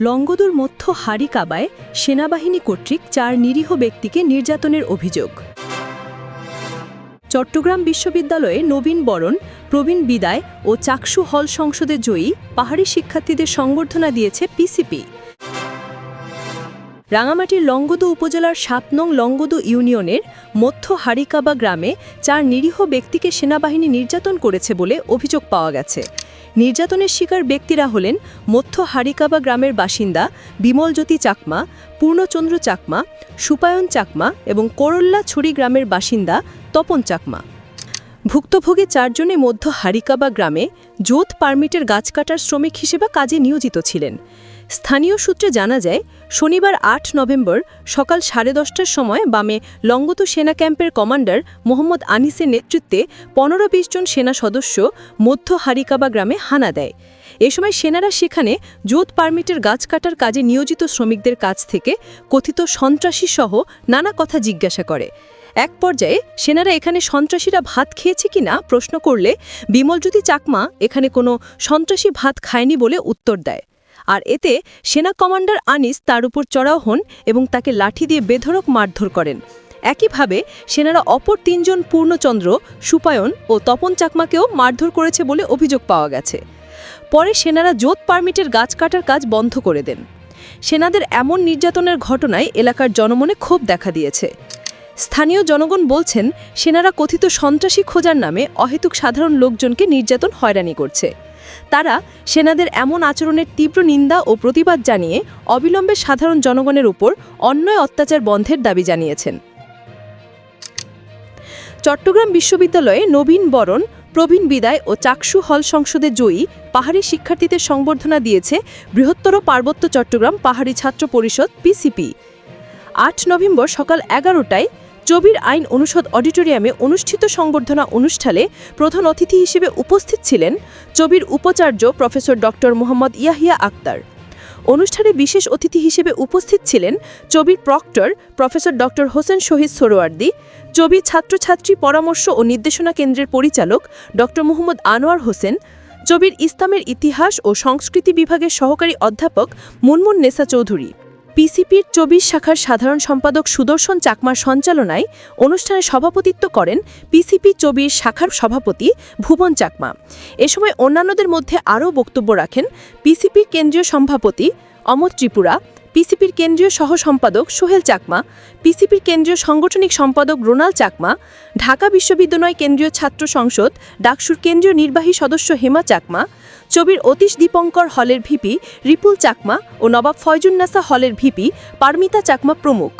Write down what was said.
লঙ্গদুর মধ্য হারিকাবায় সেনাবাহিনী কর্তৃক চার নিরীহ ব্যক্তিকে নির্যাতনের অভিযোগ। চট্টগ্রাম বিশ্ববিদ্যালয়ে নবীন বরণ, প্রবীণ বিদায় ও চাকসু হল সংসদে জয়ী পাহাড়ি শিক্ষার্থীদের সংবর্ধনা দিয়েছে পিসিপি রাঙামাটির লঙ্গদু উপজেলার সাত নং লঙ্গদু ইউনিয়নের মধ্য হারিকাবা গ্রামে চার নিরীহ ব্যক্তিকে সেনাবাহিনী নির্যাতন করেছে বলে অভিযোগ পাওয়া গেছে। নির্যাতনের শিকার ব্যক্তিরা হলেন মধ্য হারিকাবা গ্রামের বাসিন্দা বিমলজ্যোতি চাকমা, পূর্ণচন্দ্র চাকমা, সুপায়ন চাকমা এবং করল্লা ছড়ি গ্রামের বাসিন্দা তপন চাকমা। ভুক্তভোগী চারজনে মধ্য হারিকাবা গ্রামে জোত পারমিটের গাছ কাটার শ্রমিক হিসেবে কাজে নিয়োজিত ছিলেন। স্থানীয় সূত্রে জানা যায়, শনিবার আট নভেম্বর সকাল সাড়ে দশটার সময় বামে লঙ্গত সেনা ক্যাম্পের কমান্ডার মোহাম্মদ আনিসের নেতৃত্বে পনেরো বিশ জন সেনা সদস্য মধ্য হারিকাবা গ্রামে হানা দেয়। এ সময় সেনারা সেখানে জোত পারমিটের গাছ কাটার কাজে নিয়োজিত শ্রমিকদের কাছ থেকে কথিত সন্ত্রাসী সহ নানা কথা জিজ্ঞাসা করে। এক পর্যায়ে সেনারা এখানে সন্ত্রাসীরা ভাত খেয়েছে কিনা প্রশ্ন করলে বিমলজ্যোতি চাকমা এখানে কোনো সন্ত্রাসী ভাত খায়নি বলে উত্তর দেয়। আর এতে সেনা কমান্ডার আনিস তার উপর চড়াও হন এবং তাকে লাঠি দিয়ে বেধড়ক মারধর করেন। একইভাবে সেনারা অপর তিনজন পূর্ণচন্দ্র, সুপায়ন ও তপন চাকমাকেও মারধর করেছে বলে অভিযোগ পাওয়া গেছে। পরে সেনারা জোত পারমিটের গাছ কাটার কাজ বন্ধ করে দেন। সেনাদের এমন নির্যাতনের ঘটনায় এলাকার জনমনে ক্ষোভ দেখা দিয়েছে। স্থানীয় জনগণ বলছেন, সেনারা কথিত সন্ত্রাসী খোঁজার নামে অহেতুক সাধারণ লোকজনকে নির্যাতন হয়রানি করছে। তারা সেনাদের এমন আচরণের তীব্র নিন্দা ও প্রতিবাদ জানিয়ে অবিলম্বে সাধারণ জনগণের উপর অন্যায় অত্যাচার বন্ধের দাবি জানিয়েছেন। চট্টগ্রাম বিশ্ববিদ্যালয়ে নবীন বরণ, প্রবীণ বিদায় ও চাকসু হল সংসদে জয়ী পাহাড়ি শিক্ষার্থীদের সংবর্ধনা দিয়েছে বৃহত্তর পার্বত্য চট্টগ্রাম পাহাড়ি ছাত্র পরিষদ, পিসিপি। আট নভেম্বর সকাল এগারোটায় চবির আইন অনুষদ অডিটোরিয়ামে অনুষ্ঠিত সংবর্ধনা অনুষ্ঠানে প্রধান অতিথি হিসেবে উপস্থিত ছিলেন চবির উপাচার্য প্রফেসর ডক্টর মোহাম্মদ ইয়াহিয়া আক্তার। অনুষ্ঠানে বিশেষ অতিথি হিসেবে উপস্থিত ছিলেন চবির proctor professor doctor Hossain Shahid Sohrawardi চবি ছাত্রছাত্রী পরামর্শ ও নির্দেশনা কেন্দ্রের পরিচালক ডক্টর মোহাম্মদ আনোয়ার হোসেন চবির ইসলামের ইতিহাস ও সংস্কৃতি বিভাগের সহকারী অধ্যাপক মুনমুন নেসা চৌধুরী। পিসিপির চব্বিশ শাখার সাধারণ সম্পাদক সুদর্শন চাকমার সঞ্চালনায় অনুষ্ঠানে সভাপতিত্ব করেন পিসিপি চব্বিশ শাখার সভাপতি ভুবন চাকমা। এ সময় অন্যান্যদের মধ্যে আরও বক্তব্য রাখেন পিসিপির কেন্দ্রীয় সভাপতি অমর ত্রিপুরা পিসিপির কেন্দ্রীয় সহ সম্পাদক সোহেল চাকমা, পিসিপির কেন্দ্রীয় সাংগঠনিক সম্পাদক রোনাল চাকমা, ঢাকা বিশ্ববিদ্যালয় কেন্দ্রীয় ছাত্র সংসদ, ডাকসুর কেন্দ্রীয় নির্বাহী সদস্য হেমা চাকমা, ছবির অতীশ দীপঙ্কর হলের ভিপি রিপুল চাকমা ও নবাব ফয়জুন্নাসা হলের ভিপি পারমিতা চাকমা প্রমুখ।